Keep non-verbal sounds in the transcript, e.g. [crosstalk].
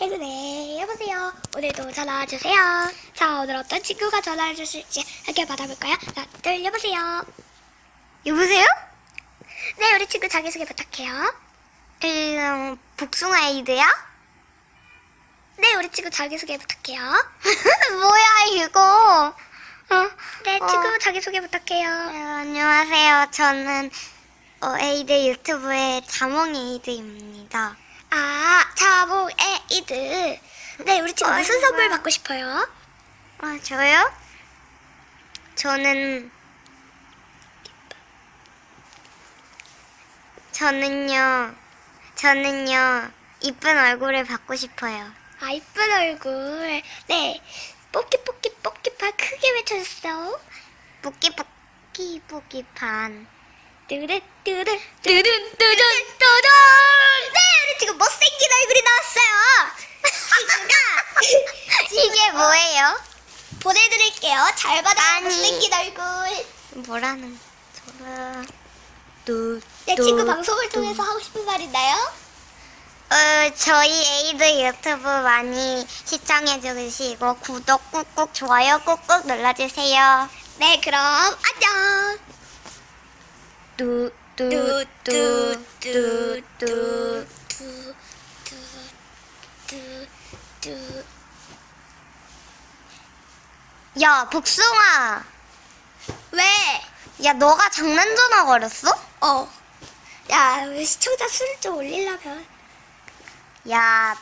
헬로네 여보세요 오늘도 전화 주세요 자 오늘 어떤 친구가 전화를 주실지 함께 받아볼까요 하나 둘 여보세요 여보세요? 네 우리 친구 자기소개 부탁해요 음, 복숭아 에이드야? 네 우리 친구 자기소개 부탁해요 [laughs] 뭐야 이거? 어, 네 어. 친구 자기소개 부탁해요 네, 안녕하세요. 저는 어, 에이드 유튜브의 자몽 에이드입니다. 아 자몽 에이드 네 우리 친구 무슨 아이고. 선물 받고 싶어요 아 저요? 저는 저는요 저는요 이쁜 얼굴을 받고 싶어요. 아 이쁜 얼굴 네 뽑기 뽑기 뽑기 파 크게 외쳐주세요 뿌끼 뿌끼 판. 뚜든 뚜든 뚜든 뚜든 뚜든 네 우리 지금 못생긴 얼굴이 나왔어요 친구가 이게 뭐예요? 보내드릴게요 잘 받아요 아니. 못생긴 얼굴 뭐라는 소라? 네 친구 방송을 통해서 하고 싶은 말 있나요? 어, 저희 에이드 유튜브 많이 시청해주시고 구독 꾹꾹 좋아요 꾹꾹 눌러주세요. 네 그럼 안녕 뚜 뚜 뚜 뚜 뚜 뚜 뚜 뚜 뚜 야 복숭아 왜? 야 너가 장난 전화 걸었어? 어. 야, 우리 시청자 수를 좀 올리려면. 야